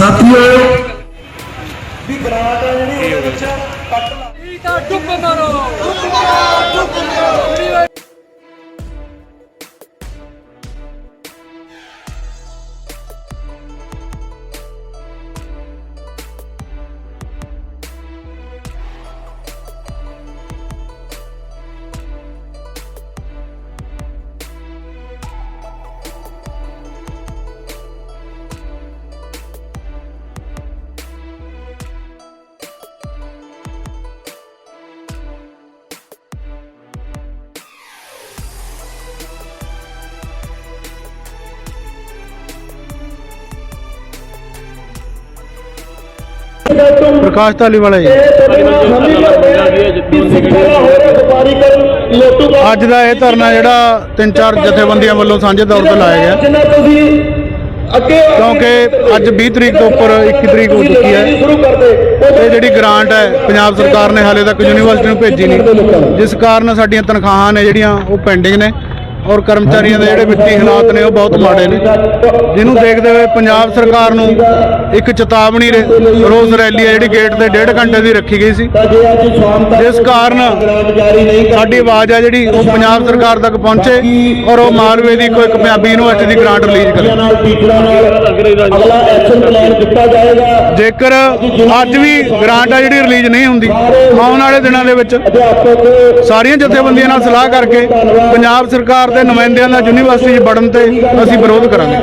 ਦਿਓ ਵੀ ਗ੍ਰਾਂਟ ਆ ਜਿਹੜੀ ਉਹਦੇ ਵਿੱਚ ਕੱਟ ਲਾ। ਤਾਂ ਡੁੱਬ ਮਾਰੋ। ਡੁੱਬ ਮਾਰੋ ਡੁੱਬ ਮਾਰੋ। ਪ੍ਰਕਾਸ਼ ਧਾਲੀਵਾਲਾ ਜੀ। ਅੱਜ ਦਾ ਇਹ ਧਰਨਾ ਜਿਹੜਾ ਤਿੰਨ ਚਾਰ ਜਥੇਬੰਦੀਆਂ ਵੱਲੋਂ ਸਾਂਝੇ ਤੌਰ ਤੇ ਲਾਇਆ ਗਿਆ। ਕਿਉਂਕਿ ਅੱਜ 20 ਤਰੀਕ ਤੋਂ ਉੱਪਰ 21 ਤਰੀਕ ਹੋ ਚੁੱਕੀ ਹੈ। ਇਹ ਜਿਹੜੀ ਗ੍ਰਾਂਟ ਹੈ ਪੰਜਾਬ ਸਰਕਾਰ ਨੇ ਹਾਲੇ ਤੱਕ ਯੂਨੀਵਰਸਿਟੀ ਨੂੰ ਭੇਜੀ ਨਹੀਂ। ਜਿਸ ਕਾਰਨ ਸਾਡੀਆਂ ਤਨਖਾਹਾਂ ਨੇ ਜਿਹੜੀਆਂ ਉਹ ਪੈਂਡਿੰਗ ਨੇ। ਔਰ ਕਰਮਚਾਰੀਆਂ ਦੇ ਜਿਹੜੇ ਵਿੱਤੀ ਹਾਲਾਤ ਨੇ ਉਹ ਬਹੁਤ ਮਾੜੇ ਨੇ। ਜਿਹਨੂੰ ਦੇਖਦੇ ਹੋਏ ਪੰਜਾਬ ਸਰਕਾਰ ਨੂੰ ਇੱਕ ਚੇਤਾਵਨੀ ਰੇ- ਰੋਜ਼ ਰੈਲੀ ਹੈ ਜਿਹੜੀ ਗੇਟ ਤੇ ਡੇਢ ਘੰਟੇ ਦੀ ਰੱਖੀ ਗਈ ਸੀ। ਜਿਸ ਕਾਰਨ ਸਾਡੀ ਆਵਾਜ਼ ਹੈ ਜਿਹੜੀ ਉਹ ਪੰਜਾਬ ਸਰਕਾਰ ਤੱਕ ਪਹੁੰਚੇ ਔਰ ਉਹ ਮਾਲਵੇ ਦੀ ਕੋਈ ਇੱਕ ਪੰਜਾਬੀ ਯੂਨੀਵਰਸਿਟੀ ਦੀ ਗ੍ਰਾਂਟ ਰਿਲੀਜ਼ ਕਰੇ। ਜੇਕਰ ਅੱਜ ਵੀ ਗ੍ਰਾਂਟ ਆ ਜਿਹੜੀ ਰਿਲੀਜ਼ ਨਹੀਂ ਹੁੰਦੀ, ਆਉਣ ਵਾਲੇ ਦਿਨਾਂ ਦੇ ਵਿੱਚ ਸਾਰੀਆਂ ਜਥੇਬੰਦੀਆਂ ਨਾਲ ਸਲਾਹ ਕਰਕੇ ਪੰਜਾਬ ਸਰਕਾਰ ਦੇ ਨੁਮਾਇੰਦਿਆਂ ਨਾਲ ਯੂਨੀਵਰਸਿਟੀ 'ਚ ਵੜਨ ਤੇ ਅਸੀਂ ਵਿਰੋਧ ਕਰਾਂਗੇ।